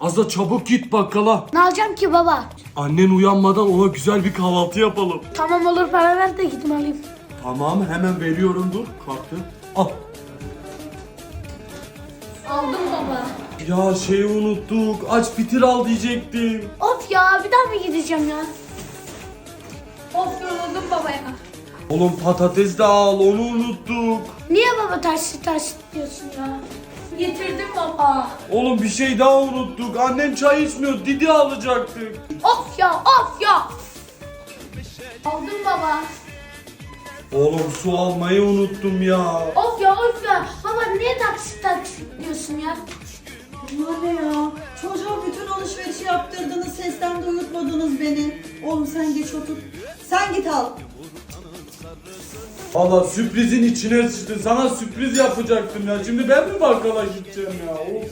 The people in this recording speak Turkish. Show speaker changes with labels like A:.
A: Azla çabuk git bakkala.
B: Ne alacağım ki baba?
A: Annen uyanmadan ona güzel bir kahvaltı yapalım.
B: Tamam olur para ver de gidip alayım.
A: Tamam hemen veriyorum dur kartı. Al.
B: Aldım baba.
A: Ya şeyi unuttuk. Aç fitil al diyecektim.
B: Of ya bir daha mı gideceğim ya? Of yoruldum baba ya.
A: Oğlum patates de al onu unuttuk.
B: Niye baba ters ters diyorsun ya? Getirdim baba.
A: Oğlum bir şey daha unuttuk. Annen çay içmiyor. Didi alacaktık.
B: Of ya of ya. Aldım baba.
A: Oğlum su almayı unuttum ya.
B: Of ya of ya. Baba niye taksit taksit diyorsun ya?
C: Bunlar ne ya? Çocuğa bütün alışverişi yaptırdınız, sesten de uyutmadınız beni. Oğlum sen geç otur. Sen git al.
A: Valla sürprizin içine sıçtın. Sana sürpriz yapacaktım ya. Şimdi ben mi bakkala gideceğim ya? Of.